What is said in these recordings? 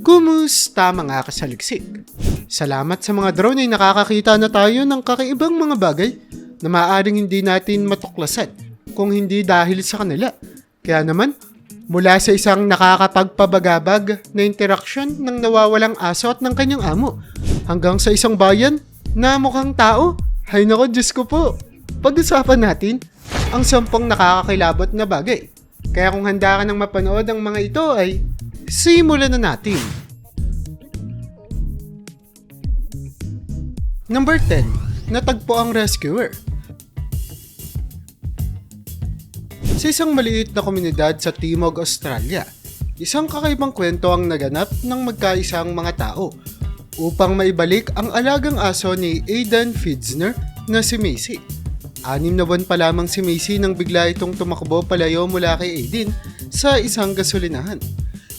Kumusta mga kasaliksik? Salamat sa mga drone ay nakakakita na tayo ng kakaibang mga bagay na maaaring hindi natin matuklasan kung hindi dahil sa kanila. Kaya naman, mula sa isang nakakapagpabagabag na interaksyon ng nawawalang aso at ng kanyang amo hanggang sa isang bayan na mukhang tao, hay nako Diyos ko po. Pag-usapan natin ang sampung nakakakilabot na bagay. Kaya kung handa ka ng mapanood ang mga ito ay simulan na natin. Number 10. Natagpo ang rescuer. Sa isang maliit na komunidad sa Timog, Australia, isang kakaibang kwento ang naganap ng magkaisang mga tao upang maibalik ang alagang aso ni Aidan Fitzner na si Macy. Anim na buwan pa lamang si Macy nang bigla itong tumakbo palayo mula kay Aiden sa isang gasolinahan.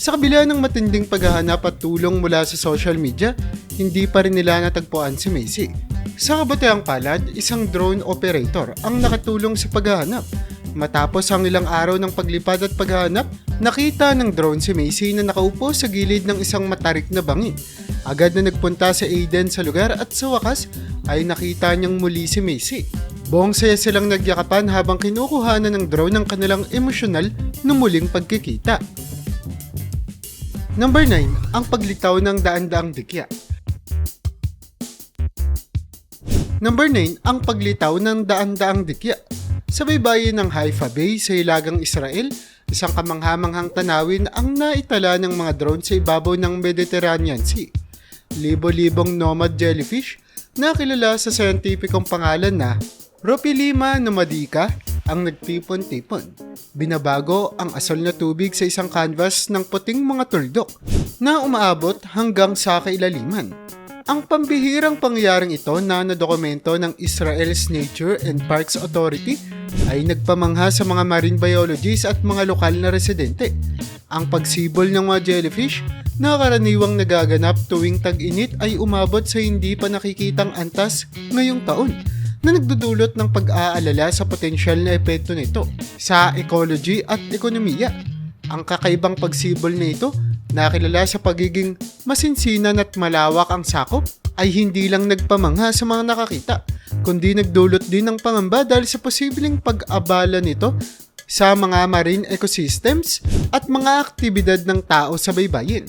Sa kabila ng matinding paghahanap at tulong mula sa social media, hindi pa rin nila natagpuan si Macy. Sa kabutihang palad, isang drone operator ang nakatulong sa paghahanap. Matapos ang ilang araw ng paglipad at paghahanap, nakita ng drone si Macy na nakaupo sa gilid ng isang matarik na bangin. Agad na nagpunta sa Aiden sa lugar at sa wakas ay nakita niyang muli si Macy. Buong saya silang nagyakapan habang kinukuhanan ng drone ng kanilang emosyonal na muling pagkikita. Number 9, ang paglitaw ng daan-daang dikya. Number 9, ang paglitaw ng daan-daang dikya. Sa baybayin ng Haifa Bay sa Hilagang Israel, isang kamanghamanghang tanawin ang naitala ng mga drone sa ibabaw ng Mediterranean Sea. Libo-libong nomad jellyfish na kilala sa scientificong pangalan na Ropilima nomadica ang nagtipon-tipon. Binabago ang asol na tubig sa isang canvas ng puting mga tuldok na umaabot hanggang sa kailaliman. Ang pambihirang pangyayaring ito na nadokumento ng Israel's Nature and Parks Authority ay nagpamangha sa mga marine biologists at mga lokal na residente. Ang pagsibol ng mga jellyfish na karaniwang nagaganap tuwing tag-init ay umabot sa hindi pa nakikitang antas ngayong taon na nagdudulot ng pag-aalala sa potensyal na epekto nito sa ecology at ekonomiya. Ang kakaibang pagsibol na ito nakilala sa pagiging masinsinan at malawak ang sakop ay hindi lang nagpamangha sa mga nakakita, kundi nagdulot din ng pangamba dahil sa posibleng pag-abala nito sa mga marine ecosystems at mga aktibidad ng tao sa baybayin.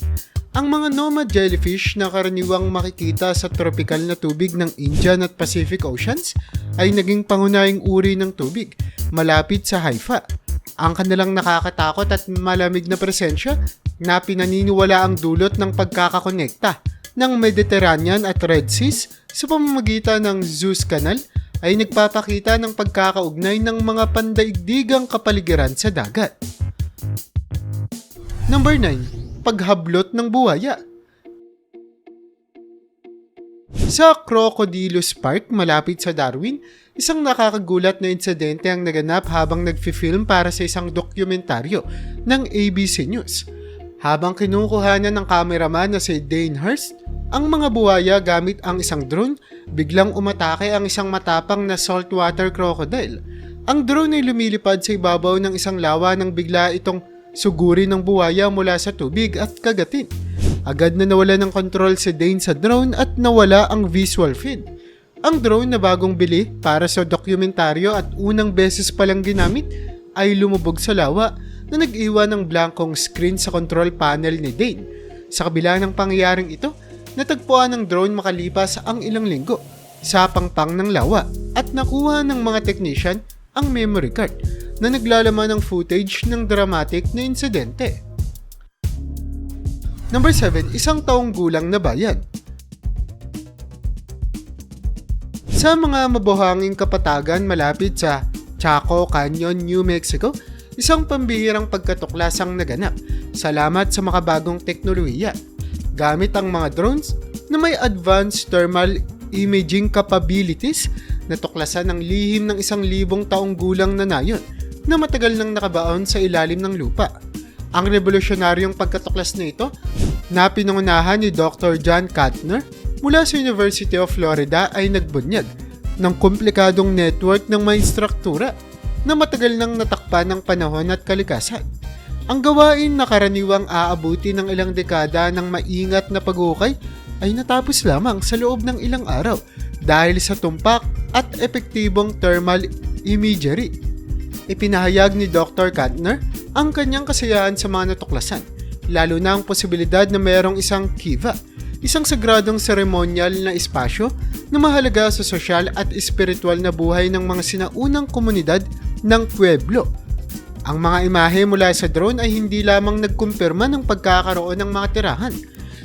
Ang mga nomad jellyfish na karaniwang makikita sa tropical na tubig ng Indian at Pacific Oceans ay naging pangunahing uri ng tubig malapit sa Haifa. Ang kanilang nakakatakot at malamig na presensya na pinaniniwala ang dulot ng pagkakakonekta ng Mediterranean at Red Seas sa pamamagitan ng Suez Canal ay nagpapakita ng pagkakaugnay ng mga pandaigdigang kapaligiran sa dagat. Number 9. Paghablot ng buhaya. Sa Crocodilus Park malapit sa Darwin, isang nakakagulat na insidente ang naganap habang nagfi-film para sa isang dokumentaryo ng ABC News. Habang kinukuhanan ng kameraman na si Dane Hurst, ang mga buhaya gamit ang isang drone, biglang umatake ang isang matapang na saltwater crocodile. Ang drone ay lumilipad sa ibabaw ng isang lawa nang bigla itong suguri ng buhaya mula sa tubig at kagatin. Agad na nawala ng control si Dane sa drone at nawala ang visual feed. Ang drone na bagong bili para sa dokumentaryo at unang beses palang ginamit ay lumubog sa lawa na nag-iwan ng blankong screen sa control panel ni Dane. Sa kabila ng pangyayaring ito, natagpuan ng drone makalipas ang ilang linggo sa pangpang ng lawa at nakuha ng mga technician ang memory card na naglalaman ng footage ng dramatic na insidente. Number 7, isang taong gulang na bayan. Sa mga mabuhanging kapatagan malapit sa Chaco Canyon, New Mexico, isang pambihirang pagkatuklas ang naganap salamat sa makabagong teknolohiya. Gamit ang mga drones na may advanced thermal imaging capabilities, natuklasan ang lihim ng isang libong taong gulang na nayon na matagal nang nakabaon sa ilalim ng lupa. Ang revolusyonaryong pagkatuklas na ito na pinangunahan ni Dr. John Katner mula sa University of Florida ay nagbunyag ng komplikadong network ng mga instruktura na matagal nang natakpan ng panahon at kalikasan. Ang gawain na karaniwang aabuti ng ilang dekada ng maingat na pag-ukay ay natapos lamang sa loob ng ilang araw dahil sa tumpak at epektibong thermal imagery. Ipinahayag ni Dr. Kantner ang kanyang kasiyahan sa mga natuklasan, lalo na ang posibilidad na mayroong isang kiva, isang sagradong seremonyal na espasyo na mahalaga sa sosyal at espiritual na buhay ng mga sinaunang komunidad ng pueblo. Ang mga imahe mula sa drone ay hindi lamang nagkumpirma ng pagkakaroon ng mga tirahan,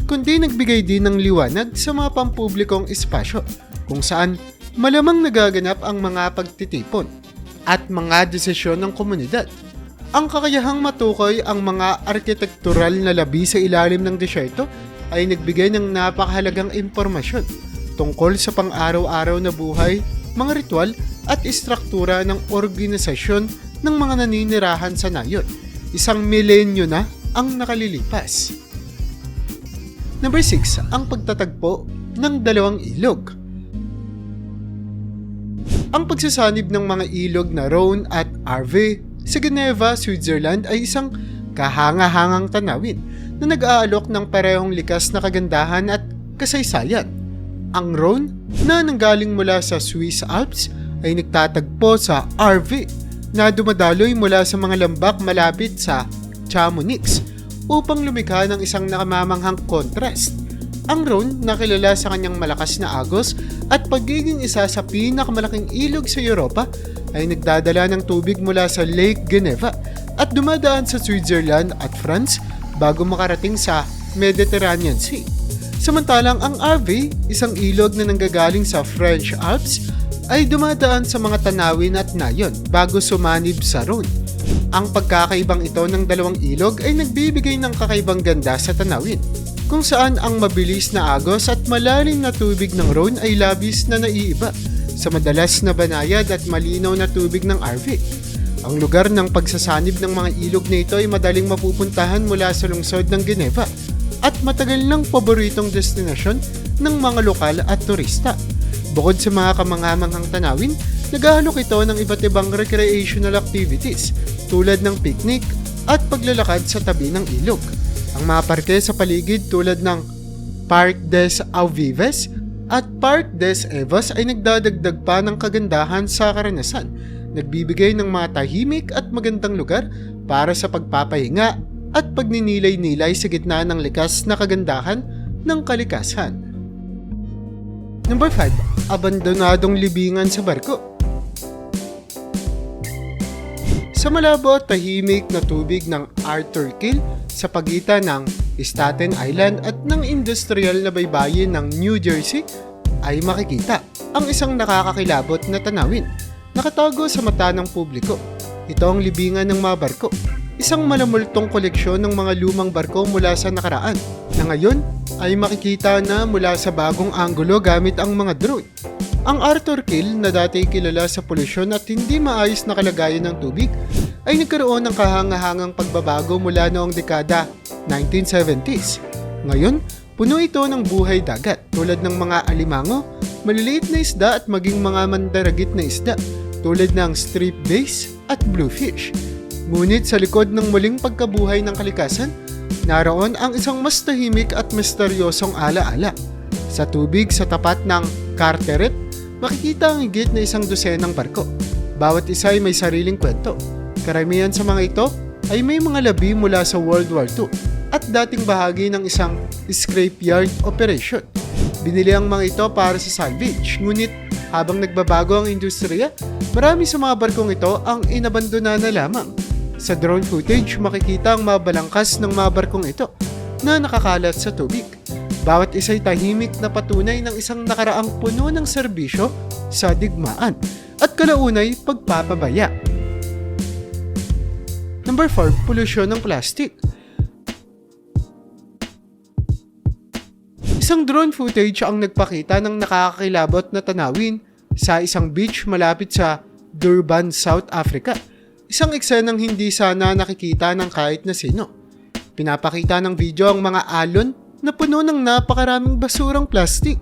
kundi nagbigay din ng liwanag sa mga pampublikong espasyo kung saan malamang nagaganap ang mga pagtitipon at mga desisyon ng komunidad. Ang kakayahang matukoy ang mga arkitektural na labi sa ilalim ng disyerto ay nagbigay ng napakahalagang impormasyon tungkol sa pang-araw-araw na buhay, mga ritual at istruktura ng organisasyon ng mga naninirahan sa nayon. Isang milenyo na ang nakalilipas. Number 6, ang pagtatagpo ng dalawang ilog. Ang pagsasanib ng mga ilog na Rhone at Arve sa Geneva, Switzerland ay isang kahanga-hangang tanawin na nag-aalok ng parehong likas na kagandahan at kasaysayan. Ang Rhone na nanggaling mula sa Swiss Alps ay nagtatagpo sa Arve na dumadaloy mula sa mga lambak malapit sa Chamonix upang lumikha ng isang nakamamanghang contrast. Ang Rhone na kilala sa kanyang malakas na agos at pagiging isa sa pinakamalaking ilog sa Europa ay nagdadala ng tubig mula sa Lake Geneva at dumadaan sa Switzerland at France bago makarating sa Mediterranean Sea. Samantalang ang Arve, isang ilog na nanggagaling sa French Alps, ay dumadaan sa mga tanawin at nayon bago sumanib sa Rhone. Ang pagkakaibang ito ng dalawang ilog ay nagbibigay ng kakaibang ganda sa tanawin, kung saan ang mabilis na agos at malalim na tubig ng Rhone ay labis na naiiba sa madalas na banayad at malinaw na tubig ng Arve. Ang lugar ng pagsasanib ng mga ilog na ito ay madaling mapupuntahan mula sa lungsod ng Geneva at matagal ng paboritong destinasyon ng mga lokal at turista. Bukod sa mga kamangamanghang tanawin, naghahalok ito ng iba't ibang recreational activities tulad ng picnic at paglalakad sa tabi ng ilog. Ang mga parke sa paligid tulad ng Parc des Auvives at Parc des Evas ay nagdadagdag pa ng kagandahan sa karanasan, nagbibigay ng mga tahimik at magandang lugar para sa pagpapahinga at pagninilay-nilay sa gitna ng likas na kagandahan ng kalikasan. Number 5. Abandonadong libingan sa barko. Sa malabo tahimik na tubig ng Arthur Kill sa pagitan ng Staten Island at ng industrial na baybayin ng New Jersey ay makikita ang isang nakakakilabot na tanawin nakatago sa mata ng publiko. Ito ang libingan ng mga barko isang malamultong koleksyon ng mga lumang barko mula sa nakaraan na ngayon ay makikita na mula sa bagong anggulo gamit ang mga drone. Ang Arthur Kill na dati kilala sa polusyon at hindi maayos na kalagayan ng tubig ay nagkaroon ng kahangahangang pagbabago mula noong dekada 1970s. Ngayon, puno ito ng buhay dagat tulad ng mga alimango, maliliit na isda at maging mga mandaragit na isda tulad ng strip bass at bluefish. Ngunit sa likod ng muling pagkabuhay ng kalikasan, naroon ang isang mas tahimik at misteryosong alaala. Sa tubig sa tapat ng Carteret, makikita ang higit na isang dosenang barko. Bawat isa ay may sariling kwento. Karamihan sa mga ito ay may mga labi mula sa World War II at dating bahagi ng isang scrapyard operation. Binili ang mga ito para sa salvage, ngunit habang nagbabago ang industriya, marami sa mga barkong ito ang inabandona na lamang sa drone footage, makikita ang mabalangkas ng mga barkong ito na nakakalat sa tubig. Bawat isa'y tahimik na patunay ng isang nakaraang puno ng serbisyo sa digmaan at kalaunay pagpapabaya. Number 4, polusyon ng plastic. Isang drone footage ang nagpakita ng nakakakilabot na tanawin sa isang beach malapit sa Durban, South Africa Isang eksenang hindi sana nakikita ng kahit na sino. Pinapakita ng video ang mga alon na puno ng napakaraming basurang plastik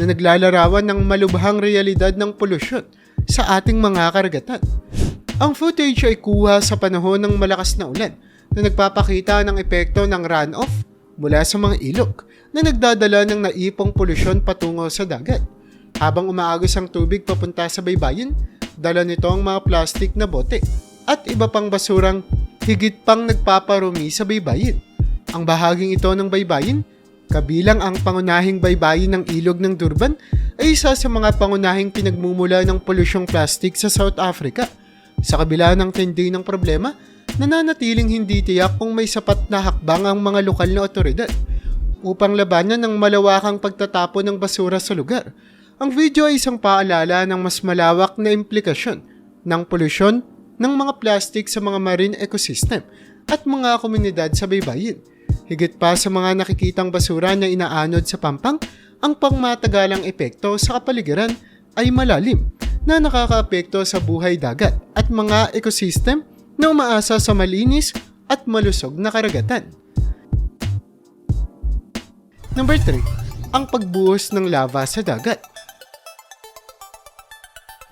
na naglalarawan ng malubhang realidad ng polusyon sa ating mga karagatan. Ang footage ay kuha sa panahon ng malakas na ulan na nagpapakita ng epekto ng runoff mula sa mga ilog na nagdadala ng naipong polusyon patungo sa dagat. Habang umaagos ang tubig papunta sa baybayin, dala nito ang mga plastic na bote at iba pang basurang higit pang nagpaparumi sa baybayin. Ang bahaging ito ng baybayin, kabilang ang pangunahing baybayin ng ilog ng Durban, ay isa sa mga pangunahing pinagmumula ng polusyong plastic sa South Africa. Sa kabila ng tindi ng problema, nananatiling hindi tiyak kung may sapat na hakbang ang mga lokal na otoridad upang labanan ng malawakang pagtatapon ng basura sa lugar. Ang video ay isang paalala ng mas malawak na implikasyon ng polusyon ng mga plastic sa mga marine ecosystem at mga komunidad sa baybayin. Higit pa sa mga nakikitang basura na inaanod sa pampang, ang pangmatagalang epekto sa kapaligiran ay malalim na nakakaapekto sa buhay dagat at mga ecosystem na umaasa sa malinis at malusog na karagatan. Number 3. Ang pagbuhos ng lava sa dagat.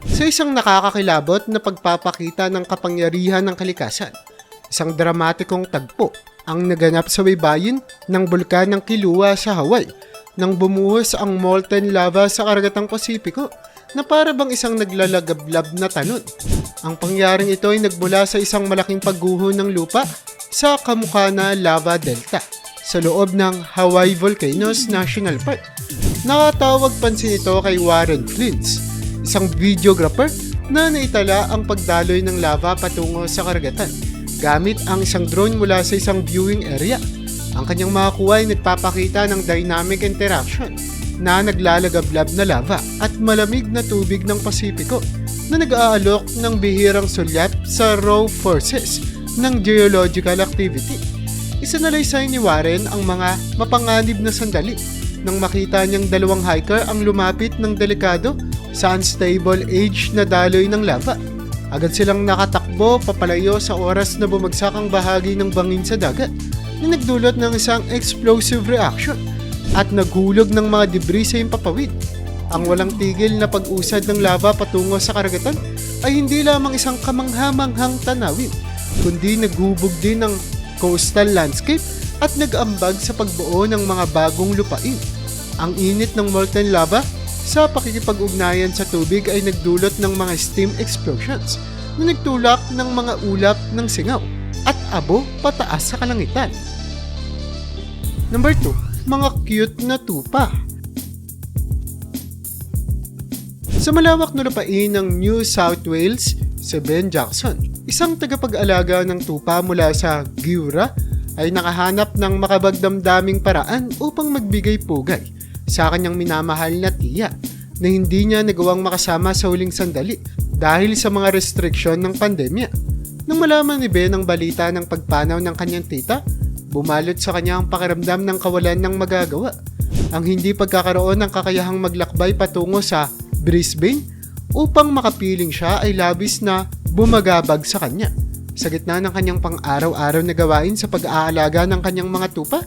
Sa isang nakakakilabot na pagpapakita ng kapangyarihan ng kalikasan, isang dramatikong tagpo ang naganap sa baybayin ng bulkan ng Kilua sa Hawaii nang bumuhos ang molten lava sa karagatang Pasipiko na para bang isang naglalagablab na talon. Ang pangyaring ito ay nagmula sa isang malaking pagguho ng lupa sa kamukha na lava delta sa loob ng Hawaii Volcanoes National Park. Nakatawag pansin ito kay Warren Clintz, isang videographer na naitala ang pagdaloy ng lava patungo sa karagatan gamit ang isang drone mula sa isang viewing area. Ang kanyang makakuha ay nagpapakita ng dynamic interaction na naglalagablab na lava at malamig na tubig ng Pasipiko na nag-aalok ng bihirang sulyap sa raw forces ng geological activity. Isanalaysay ni Warren ang mga mapanganib na sandali nang makita niyang dalawang hiker ang lumapit ng delikado sa unstable age na daloy ng lava. Agad silang nakatakbo papalayo sa oras na bumagsak ang bahagi ng bangin sa dagat na nagdulot ng isang explosive reaction at naghulog ng mga debris sa impapawid. Ang walang tigil na pag-usad ng lava patungo sa karagatan ay hindi lamang isang kamanghamanghang tanawin, kundi naghubog din ng coastal landscape at nag-ambag sa pagbuo ng mga bagong lupain. Ang init ng molten lava sa pakikipag-ugnayan sa tubig ay nagdulot ng mga steam explosions na nagtulak ng mga ulap ng singaw at abo pataas sa kalangitan. Number 2, mga cute na tupa. Sa malawak na lupain ng New South Wales, si Ben Jackson, isang tagapag-alaga ng tupa mula sa Giura, ay nakahanap ng makabagdamdaming paraan upang magbigay pugay sa kanyang minamahal na tiya na hindi niya nagawang makasama sa huling sandali dahil sa mga restriksyon ng pandemya. Nang malaman ni Ben ang balita ng pagpanaw ng kanyang tita, bumalot sa kanya ang pakiramdam ng kawalan ng magagawa. Ang hindi pagkakaroon ng kakayahang maglakbay patungo sa Brisbane upang makapiling siya ay labis na bumagabag sa kanya. Sa gitna ng kanyang pang-araw-araw na gawain sa pag-aalaga ng kanyang mga tupa,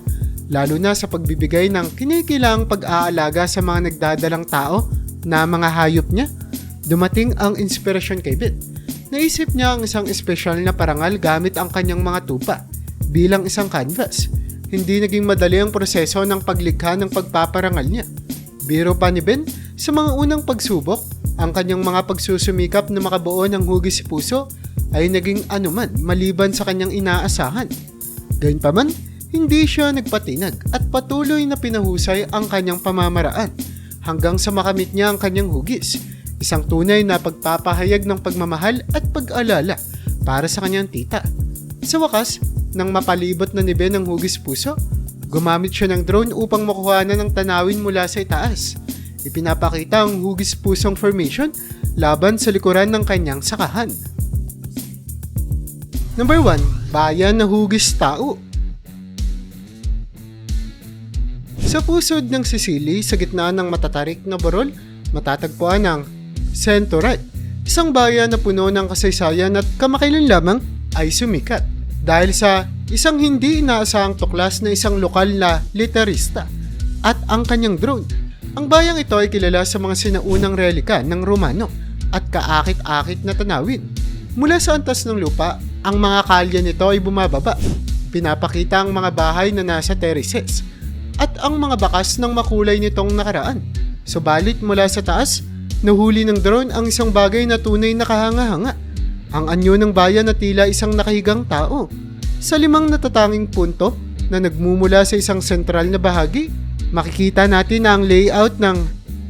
lalo na sa pagbibigay ng kinikilang pag-aalaga sa mga nagdadalang tao na mga hayop niya, dumating ang inspirasyon kay Ben. Naisip niya ang isang espesyal na parangal gamit ang kanyang mga tupa bilang isang canvas. Hindi naging madali ang proseso ng paglikha ng pagpaparangal niya. Biro pa ni Ben, sa mga unang pagsubok, ang kanyang mga pagsusumikap na makabuo ng hugis puso ay naging anuman maliban sa kanyang inaasahan. Gayunpaman, hindi siya nagpatinag at patuloy na pinahusay ang kanyang pamamaraan hanggang sa makamit niya ang kanyang hugis. Isang tunay na pagpapahayag ng pagmamahal at pag-alala para sa kanyang tita. Sa wakas, nang mapalibot na ni Ben ang hugis puso, gumamit siya ng drone upang makuha na ng tanawin mula sa itaas. Ipinapakita ang hugis pusong formation laban sa likuran ng kanyang sakahan. Number 1, bayan na hugis tao. Sa pusod ng Sicily, sa gitna ng matatarik na borol, matatagpuan ang Centorat, isang bayan na puno ng kasaysayan at kamakailan lamang ay sumikat dahil sa isang hindi inaasahang tuklas na isang lokal na literista at ang kanyang drone. Ang bayang ito ay kilala sa mga sinaunang relika ng Romano at kaakit-akit na tanawin. Mula sa antas ng lupa, ang mga kalye nito ay bumababa pinapakita ang mga bahay na nasa terraces at ang mga bakas ng makulay nitong nakaraan. Subalit mula sa taas, nahuli ng drone ang isang bagay na tunay na kahanga-hanga. Ang anyo ng bayan na tila isang nakahigang tao. Sa limang natatanging punto na nagmumula sa isang sentral na bahagi, makikita natin na ang layout ng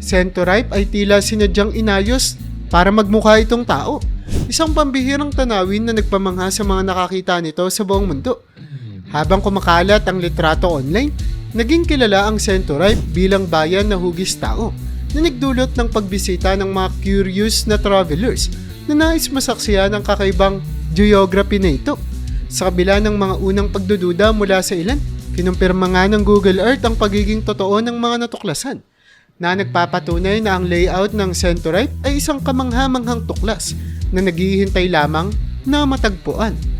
Centoripe ay tila sinadyang inayos para magmukha itong tao. Isang pambihirang tanawin na nagpamangha sa mga nakakita nito sa buong mundo. Habang kumakalat ang litrato online, naging kilala ang Centoripe bilang bayan na hugis tao na nagdulot ng pagbisita ng mga curious na travelers na nais masaksiyan ang kakaibang geography na ito. Sa kabila ng mga unang pagdududa mula sa ilan, kinumpirma nga ng Google Earth ang pagiging totoo ng mga natuklasan na nagpapatunay na ang layout ng Centoripe ay isang kamangha-manghang tuklas na naghihintay lamang na matagpuan.